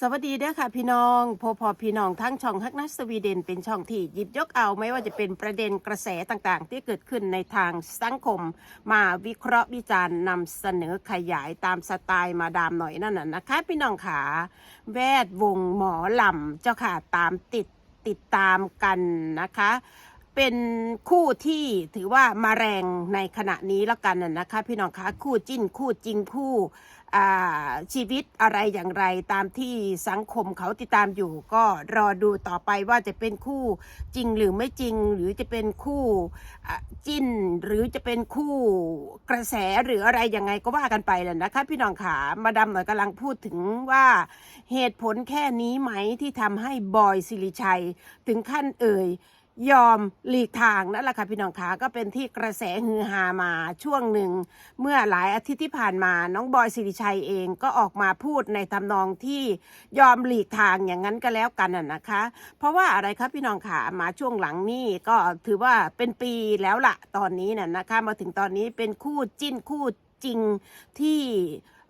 สวัสดีเด้อค่ะพี่น้องพอพอพี่น้องทั้งช่องฮักนัสสวีเดนเป็นช่องที่หยิบยกเอาไม่ว่าจะเป็นประเด็นกระแสต่างๆ ที่เกิดขึ้นในทางสังคม มาวิเคราะห์วิจารณ์นำเสนอขยายตามสไตล์มาดามหน่อยนั่นน่ะนะคะ พี่น้องขาแวดวงหมอลำเจ้าค่ะตามติดติดตามกันนะคะเป็นคู่ที่ถือว่ามาแรงในขณะนี้แล้วกันน่ะนะคะ พี่น้องคะคู่จิ้นคู่จริงคู่ ชีวิตอะไรอย่างไรตามที่สังคมเขาติดตามอยู่ ก็รอดูต่อไปว่าจะเป็นคู่จริงหรือไม่จริง หรือจะเป็นคู่จิ้น หรือจะเป็นคู่กระแสหรืออะไรยังไงก็ว่ากันไปแหละนะคะ พี่น้องขามาดามหน่อยกำลังพูดถึงว่าเหตุผลแค่นี้ไหมที่ทำให้บอยสิริชัยถึงขั้นเอ่ย ยอมหลีกทางนั่นแหละค่ะพี่น้องขาก็เป็นที่กระแสฮือฮามาช่วงหนึ่ง เมื่อหลายอาทิตย์ที่ผ่านมาน้องบอยสิริชัยเองก็ออกมาพูดในทำนองที่ยอมหลีกทางอย่างนั้นก็แล้วกันน่ะนะคะ เพราะว่าอะไรครับพี่น้องขามาช่วงหลังนี่ก็ถือว่าเป็นปีแล้วละตอนนี้น่ะนะคะ มาถึงตอนนี้เป็นคู่จิ้นคู่จริงที่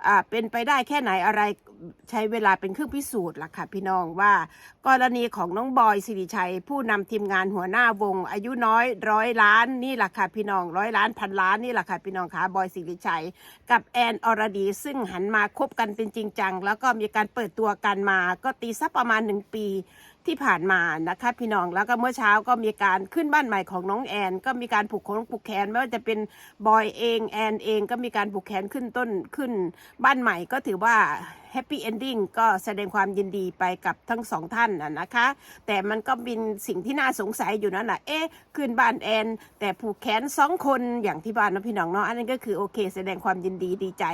อ่าเป็นไปได้แค่ไหนอะไรใช้เวลาเป็นเครื่องพิสูจน์ล่ะค่ะพี่น้องว่า กรณีของน้องบอยสิริชัย ผู้นำทีมงานหัวหน้าวง อายุน้อยร้อยล้านนี่แหละค่ะพี่น้องร้อยล้านพันล้านนี่แหละค่ะพี่น้องค่ะบอยสิริชัย กับแอนอรดี ซึ่งหันมาคบกันเป็นจริงจัง แล้วก็มีการเปิดตัวกันมาก็ตีสักประมาณหนึ่งปี ที่ผ่านมานะคะพี่น้องแล้วก็เมื่อเช้าก็มีการขึ้นบ้านใหม่ของน้องแอน ก็มีการผูกโค้งผูกแขนไม่ว่าจะเป็นบอยเองแอนเองก็มีการผูกแขนขึ้นต้นขึ้นบ้านใหม่ก็ถือว่า แฮปปี้เอนดิ้งก็แสดงความยินดีไปกับทั้งสองท่านนะนะคะ แต่มันก็เป็นสิ่งที่น่าสงสัยอยู่นั่นแหละเอ๊ะขึ้นบ้านแอน แต่ผูกแขนสองคนอย่างที่บ้านนะพี่น้องเนาะอันนั้นก็คือโอเค แสดงความยินดีดีใจ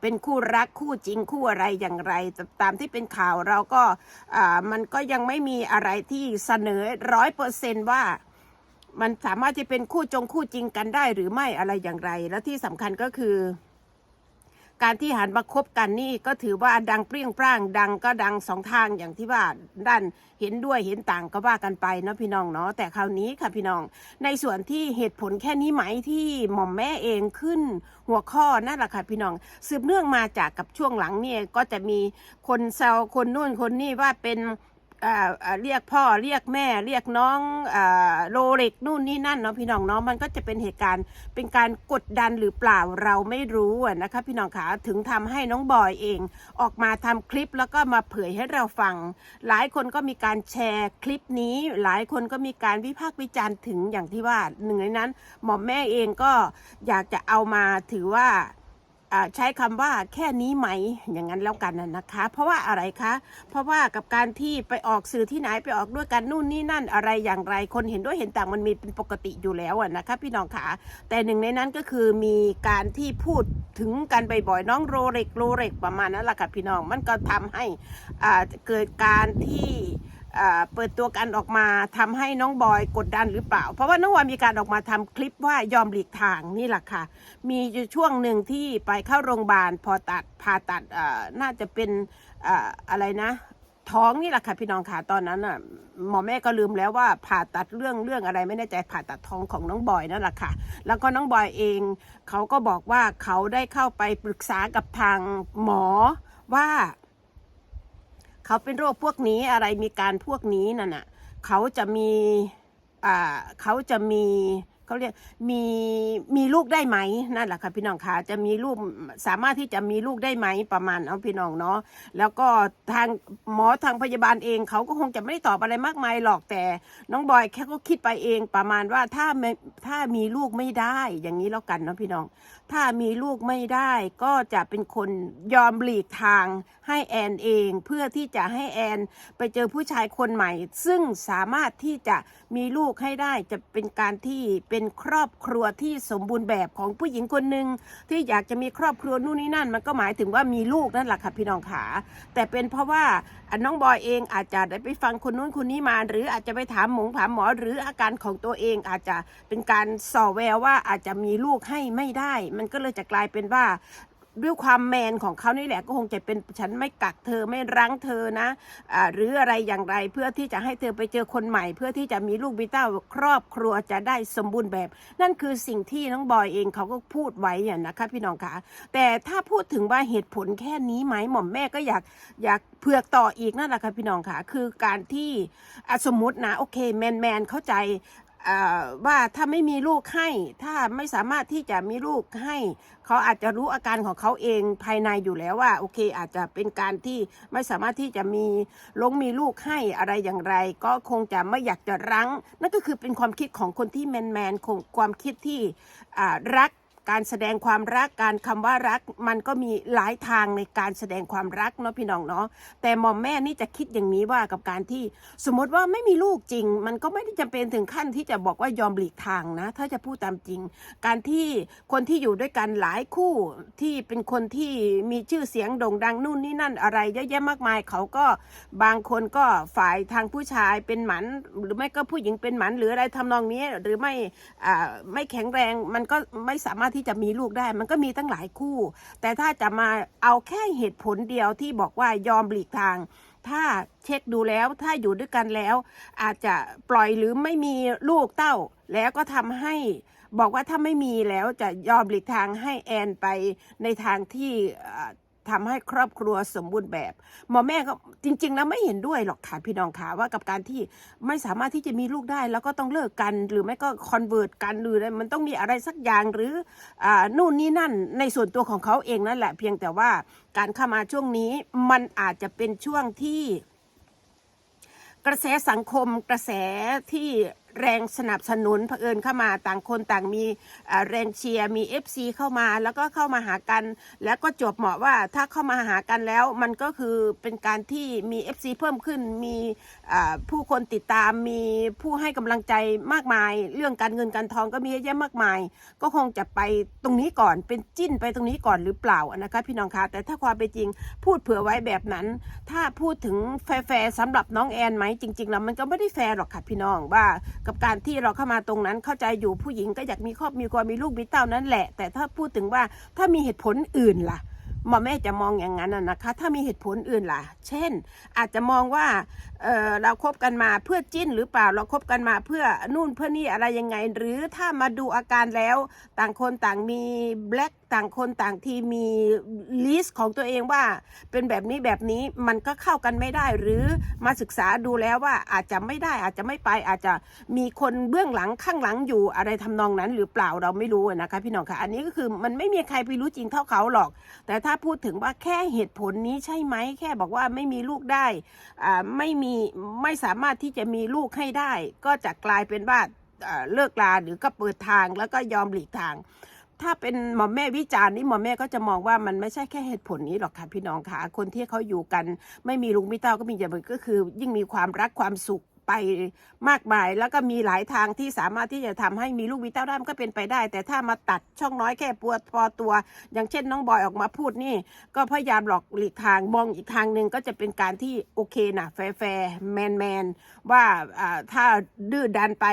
เป็นคู่รักคู่จริงคู่อะไรอย่างไร ตามที่เป็นข่าวเราก็อ่ามันก็ยังไม่มีอะไรที่เสนอร้อยเปอร์เซนว่ามันสามารถจะเป็นคู่จงคู่จริงกันได้หรือไม่อะไรอย่างไร และที่สำคัญก็คือ การที่หันมาคบกันนี่ก็ถือว่าดังเปรี้ยงปร้างดังก็ดังสองทางอย่างที่ว่าด้านเห็นด้วยเห็นต่างก็ว่ากันไปเนาะพี่น้องเนาะแต่คราวนี้ค่ะพี่น้อง ในส่วนที่เหตุผลแค่นี้ไหมที่หม่อมแม่เองขึ้นหัวข้อนั่นแหละค่ะพี่น้อง สืบเนื่องมาจากกับช่วงหลังเนี่ยก็จะมีคนแซวคนนู่นคนนี่ว่าเป็น เรียกพ่อเรียกแม่ เรียกน้องอโรเล็กนู่นนี่นั่นเนาะพี่น้องเนาะมันก็จะเป็นเหตุการณ์เป็นการกดดันหรือเปล่าเราไม่รู้นะคะพี่น้องขาถึงทำให้น้องบอยเอง ออกมาทำคลิปแล้วก็มาเผยให้เราฟัง หลายคนก็มีการแชร์คลิปนี้ หลายคนก็มีการวิพากษ์วิจารณ์ถึงอย่างที่ว่าหนึ่งในนั้น หมอมแม่เองก็อยากจะเอามาถือว่า ใช้คำว่าแค่นี้ไหมอย่างนั้นแล้วกันนะนะคะ เพราะว่าอะไรคะ เพราะว่ากับการที่ไปออกสื่อที่ไหนไปออกด้วยกันนู่นนี่นั่นอะไรอย่างไรคนเห็นด้วยเห็นต่างมันมีเป็นปกติอยู่แล้วอะนะคะ พี่น้องขาแต่หนึ่งในนั้นก็คือมีการที่พูดถึงกันบ่อยๆน้องโรเล็กโรเล็กประมาณนั้นแหละค่ะพี่น้องมันก็ทำให้เกิดการที่ เปิดตัวกันออกมาทำให้น้องบอยกดดันหรือเปล่า เพราะว่าน้องบอยมีการออกมาทำคลิปว่ายอมหลีกทางนี่แหละค่ะ มีช่วงหนึ่งที่ไปเข้าโรงพยาบาลพอตัดผ่าตัดน่าจะเป็นอออะไรนะท้องนี่แหละค่ะพี่น้องค่ะตอนนั้นอะหมอแม่ก็ลืมแล้วว่าผ่าตัดเรื่องเรื่องอะไรไม่แน่ใจผ่าตัดท้องของน้องบอยนั่นแหละค่ะ แล้วก็น้องบอยเองเขาก็บอกว่าเขาได้เข้าไปปรึกษากับทางหมอว่า เขาเป็นโรคพวกนี้อะไรมีการพวกนี้นั่นน่ะเขาจะมีอ่าเขาจะมี เขาเรียกมีมีลูกได้ไหมนั่นแหละค่ะพี่น้องคะจะมีลูกสามารถที่จะมีลูกได้ไหมประมาณเอาพี่น้องเนาะแล้วก็ทางหมอทางพยาบาลเองเขาก็คงจะไม่ได้ตอบอะไรมากมายหรอกแต่ น้องบอยแค่ก็คิดไปเองประมาณว่าถ้าไม่ถ้ามีลูกไม่ได้อย่างนี้แล้วกันเนาะพี่น้อง ถ้ามีลูกไม่ได้ก็จะเป็นคนยอมหลีกทางให้แอนเองเพื่อที่จะให้แอนไปเจอผู้ชายคนใหม่ ซึ่งสามารถที่จะมีลูกให้ได้จะเป็นการที่เป็นครอบครัวที่สมบูรณ์แบบของผู้หญิงคนหนึ่งที่อยากจะมีครอบครัวนู่นนี่นั่น มันก็หมายถึงว่ามีลูกนั่นแหละค่ะพี่น้องขาแต่เป็นเพราะว่าน้องบอยเองอาจจะได้ไปฟังคนนู้นคนนี้มา หรืออาจจะไปถามหมงถามหมอหรืออาการของตัวเองอาจจะเป็นการส่อแววว่าอาจจะมีลูกให้ไม่ได้ มันก็เลยจะกลายเป็นว่า ด้วยความแมนของเขานี่แหละก็คงจะเป็นฉันไม่กักเธอไม่รั้งเธอนะอ่าหรืออะไรอย่างไรเพื่อที่จะให้เธอไปเจอคนใหม่ เพื่อที่จะมีลูกมีเต้าครอบครัวจะได้สมบูรณ์แบบ นั่นคือสิ่งที่น้องบอยเองเขาก็พูดไว้เนี่ยนะคะพี่น้องคะแต่ถ้าพูดถึงว่าเหตุผลแค่นี้ไหมหม่อมแม่ก็อยากอยากเผือกต่ออีกนั่นแหละค่ะพี่น้องค่ะคือการที่สมมตินะโอเคแมนแมนเข้าใจ ว่าถ้าไม่มีลูกให้ ถ้าไม่สามารถที่จะมีลูกให้ เขาอาจจะรู้อาการของเขาเองภายในอยู่แล้วว่า โอเค อาจจะเป็นการที่ไม่สามารถที่จะมีลงมีลูกให้อะไรอย่างไร ก็คงจะไม่อยากจะรั้ง นั่นก็คือเป็นความคิดของคนที่แมนแมนคงความคิดที่รัก การแสดงความรักการคำว่ารัก มันก็มีหลายทางในการแสดงความรักเนาะพี่น้องเนาะแต่หมอมแม่นี่จะคิดอย่างนี้ว่ากับการที่สมมติว่าไม่มีลูกจริง มันก็ไม่ได้จำเป็นถึงขั้นที่จะบอกว่ายอมหลีกทางนะ ถ้าจะพูดตามจริง การที่คนที่อยู่ด้วยกันหลายคู่ที่เป็นคนที่มีชื่อเสียงโด่งดังนู่นนี่นั่นอะไรเยอะแยะมากมายเขาก็บางคนก็ฝ่ายทางผู้ชายเป็นหมัน หรือไม่ก็ผู้หญิงเป็นหมันหรืออะไรทำนองนี้หรือไม่อ่าไม่แข็งแรงมันก็ไม่สามารถที่ที่จะมีลูกได้ มันก็มีตั้งหลายคู่ แต่ถ้าจะมาเอาแค่เหตุผลเดียวที่บอกว่ายอมหลีกทาง ถ้าเช็คดูแล้วถ้าอยู่ด้วยกันแล้ว อาจจะปล่อยหรือไม่มีลูกเต้า แล้วก็ทำให้บอกว่าถ้าไม่มีแล้วจะยอมหลีกทางให้แอนไปในทางที่ ทำให้ครอบครัวสมบูรณ์แบบ หมอแม่ก็จริง ๆ แล้วไม่เห็นด้วยหรอกค่ะพี่น้องค่ะว่ากับการที่ไม่สามารถที่จะมีลูกได้ แล้วก็ต้องเลิกกัน หรือไม่ก็คอนเวิร์ตกันหรืออะไรมันต้องมีอะไรสักอย่างหรืออ่านู่นนี่นั่นในส่วนตัวของเขาเองนั่นแหละ เพียงแต่ว่าการเข้ามาช่วงนี้มันอาจจะเป็นช่วงที่ กระแสสังคมกระแสที่แรงสนับสนุนเผอิญเข้ามาต่างคนต่างมีแรงเชียร์มี FC เข้ามาแล้วก็เข้ามาหากัน แล้วก็จบเหมาะว่าถ้าเข้ามาหากันแล้ว มันก็คือเป็นการที่มี FC เพิ่มขึ้น มีผู้คนติดตามมีผู้ให้กำลังใจมากมาย เรื่องการเงินการทองก็มีเยอะแยะมากมาย ก็คงจะไปตรงนี้ก่อนเป็นจิ้นไปตรงนี้ก่อนหรือเปล่านะคะพี่น้องคะแต่ถ้าความเป็นจริงพูดเผื่อไว้แบบนั้น ถ้าพูดถึงแฟร์สำหรับน้องแอนไหมจริงๆแล้วมันก็ไม่ได้แฟร์หรอกค่ะพี่น้องว่ากับการที่เราเข้ามาตรงนั้นเข้าใจอยู่ผู้หญิงก็อยากมีครอบมีครัวมีลูกมีเต้านั่นแหละ แต่ถ้าพูดถึงว่าถ้ามีเหตุผลอื่นล่ะหมอแม่จะมองอย่างนั้นนะคะ ถ้ามีเหตุผลอื่นล่ะ เช่น อาจจะมองว่าเเราคบกันมาเพื่อจิ้นหรือเปล่า เราคบกันมาเพื่อนู่นเพื่อนี่อะไรยังไง หรือถ้ามาดูอาการแล้ว ต่างคนต่างมีแบล็กต่างคนต่างทีมีลิสต์ของตัวเองว่า เป็นแบบนี้แบบนี้มันก็เข้ากันไม่ได้ หรือมาศึกษาดูแล้วว่าอาจจะไม่ได้อาจจะไม่ไปอาจจะมีคนเบื้องหลังข้างหลังอยู่อะไรทำนองนั้น หรือเปล่าเราไม่รู้นะคะพี่น้องค่ะอันนี้ก็คือมันไม่มีใครไปรู้จริงเท่าเขาหรอก แต่ถ้าพูดถึงว่าแค่เหตุผลนี้ใช่ไหมแค่บอกว่าไม่มีลูกได้อ่าไม่มีไม่สามารถที่จะมีลูกให้ได้ ก็จะกลายเป็นว่าเลิกลาหรือก็เปิดทางแล้วก็ยอมหลีกทาง ถ้าเป็นหมอแม่วิจารณ์นี่หมอแม่ก็จะมองว่ามันไม่ใช่แค่เหตุผลนี้หรอกค่ะพี่น้องค่ะ คนที่เขาอยู่กัน ไม่มีลุงมิเต้าก็มีอย่างก็คือ ยิ่งมีความรักความสุข ไปมากมาย แล้วก็มีหลายทางที่สามารถที่จะทำให้มีลูกมีเต้าได้มันก็เป็นไปได้ แต่ถ้ามาตัดช่องน้อยแค่ปวดพอตัว อย่างเช่นน้องบอยออกมาพูดนี่ ก็พยายามหลอกหลีกทางมองอีกทางหนึ่งก็จะเป็นการที่โอเคนะแฟร์แฟร์แมนแมนว่าถ้าดื้อดันไป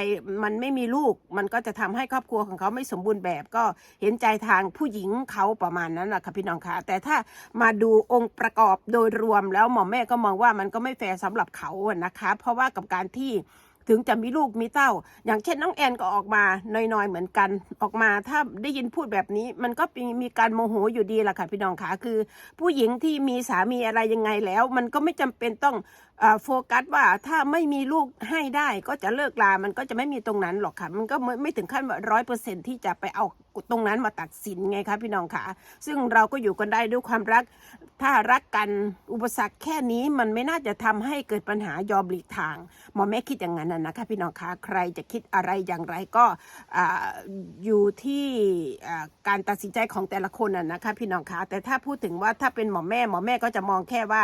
มันไม่มีลูก มันก็จะทำให้ครอบครัวของเขาไม่สมบูรณ์แบบก็เห็นใจทางผู้หญิงเขาประมาณนั้นแหละค่ะพี่น้องคะแต่ถ้ามาดูองค์ประกอบโดยรวมแล้วหมอแม่ก็มองว่ามันก็ไม่แฟร์สำหรับเขาอะนะคะ เพราะว่ากับการที่ถึงจะมีลูกมีเต้า อย่างเช่นน้องแอนก็ออกมาน้อยๆเหมือนกันออกมาถ้าได้ยินพูดแบบนี้ มันก็มีการโมโหอยู่ดีแหละค่ะพี่น้องขาคือ ผู้หญิงที่มีสามีอะไรยังไงแล้ว มันก็ไม่จำเป็นต้องอโฟกัสว่าถ้าไม่มีลูกให้ได้ก็จะเลิกลา มันก็จะไม่มีตรงนั้นหรอกค่ะ มันก็ไม่ไม่ถึงขั้นว่าร้อยเปอร์เซ็นที่จะไปเอา ตรงนั้นมาตัดสินไงคะพี่น้องขาซึ่งเราก็อยู่กันได้ด้วยความรัก ถ้ารักกันอุปสรรคแค่นี้มันไม่น่าจะทำให้เกิดปัญหายอมหลีกทางหมอแม่คิดอย่างนั้นนะคะพี่น้องคะใครจะคิดอะไรอย่างไรก็ออยู่ที่การตัดสินใจของแต่ละคนน่ะนะคะพี่น้องคะแต่ถ้าพูดถึงว่าถ้าเป็นหมอแม่หมอแม่ก็จะมองแค่ว่า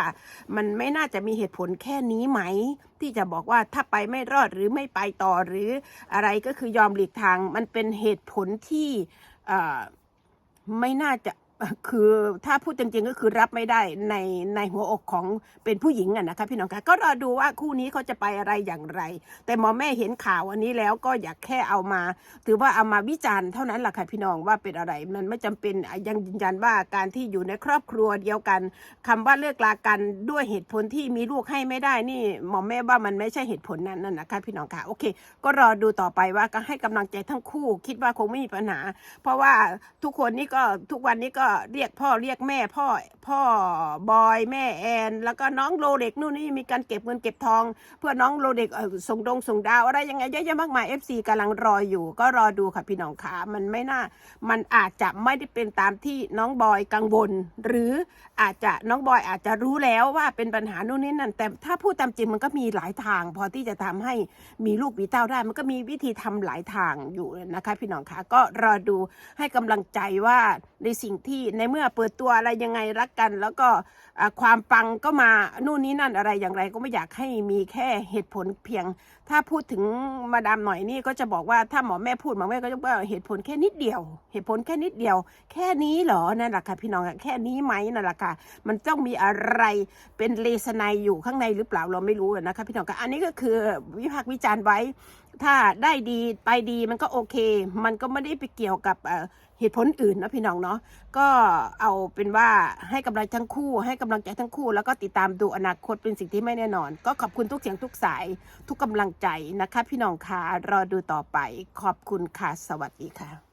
มันไม่น่าจะมีเหตุผลแค่นี้ไหม ที่จะบอกว่าถ้าไปไม่รอดหรือไม่ไปต่อหรืออะไรก็คือยอมหลีกทาง มันเป็นเหตุผลที่ไม่น่าจะ คือถ้าพูดจริงๆก็คือรับไม่ได้ในในหัวอกของเป็นผู้หญิงอะนะคะพี่น้องคะก็รอดูว่าคู่นี้เขาจะไปอะไรอย่างไร แต่หมอแม่เห็นข่าวอันนี้แล้วก็อยากแค่เอามา ถือว่าเอามาวิจารณ์เท่านั้นแหละค่ะพี่น้องว่าเป็นอะไรมันไม่จำเป็นยังยืนยันว่าการที่อยู่ในครอบครัวเดียวกันคำว่าเลิกลากันด้วยเหตุผลที่มีลูกให้ไม่ได้นี่หมอแม่ว่ามันไม่ใช่เหตุผลนั้นนั่นนะคะพี่น้องค่ะโอเค ก็รอดูต่อไปว่าก็ให้กำลังใจทั้งคู่ คิดว่าคงไม่มีปัญหา เพราะว่าทุกคนนี่ก็ทุกวันนี้ก็เรียกพ่อเรียกแม่พ่อพ่อบอยแม่แอน แล้วก็น้องโรเล็กนู่นนี่มีการเก็บเงินเก็บทอง เพื่อน้องโรเล็กส่งดงส่งดาวอะไรยังไงเยอะแยะมากมาย FC กำลังรออยู่ ก็รอดูค่ะพี่น้องขามันไม่น่า มันอาจจะไม่ได้เป็นตามที่น้องบอยกังวล หรืออาจจะน้องบอยอาจจะรู้แล้วว่าเป็นปัญหานู่นนี่นั่นแต่ถ้าพูดตามจริงมันก็มีหลายทาง พอที่จะทำให้มีลูกมีเต้าได้ มันก็มีวิธีทำหลายทางอยู่นะคะพี่น้องคะก็รอดูให้กำลังใจว่าในสิ่งที่ในเมื่อเปิดตัวอะไรยังไงรักกันแล้วก็ความปังก็มานู่นนี่นั่นอะไรอย่างไรก็ไม่อยากให้มีแค่เหตุผลเพียง ถ้าพูดถึงมาดามหน่อยนี่ก็จะบอกว่าถ้าหมอแม่พูดหมอแม่ก็จะว่าเหตุผลแค่นิดเดียว เหตุผลแค่นิดเดียว แค่นี้เหรอนั่นแหละค่ะพี่น้องแค่นี้ไหมนั่นแหละค่ะมันต้องมีอะไรเป็นเลสไนอยู่ข้างในหรือเปล่าเราไม่รู้อะนะคะพี่น้องค่ะอันนี้ก็คือวิพากษ์วิจารณ์ไว้ ถ้าได้ดีไปดีมันก็โอเค มันก็ไม่ได้ไปเกี่ยวกับเหตุผลอื่นนะพี่น้องเนาะก็เอาเป็นว่าให้กำลังใจทั้งคู่ ให้กำลังใจทั้งคู่ แล้วก็ติดตามดูอนาคตเป็นสิ่งที่ไม่แน่นอน ก็ขอบคุณทุกเสียงทุกสาย ทุกกำลังใจนะคะ พี่น้องค่ะรอดูต่อไปขอบคุณค่ะสวัสดีค่ะ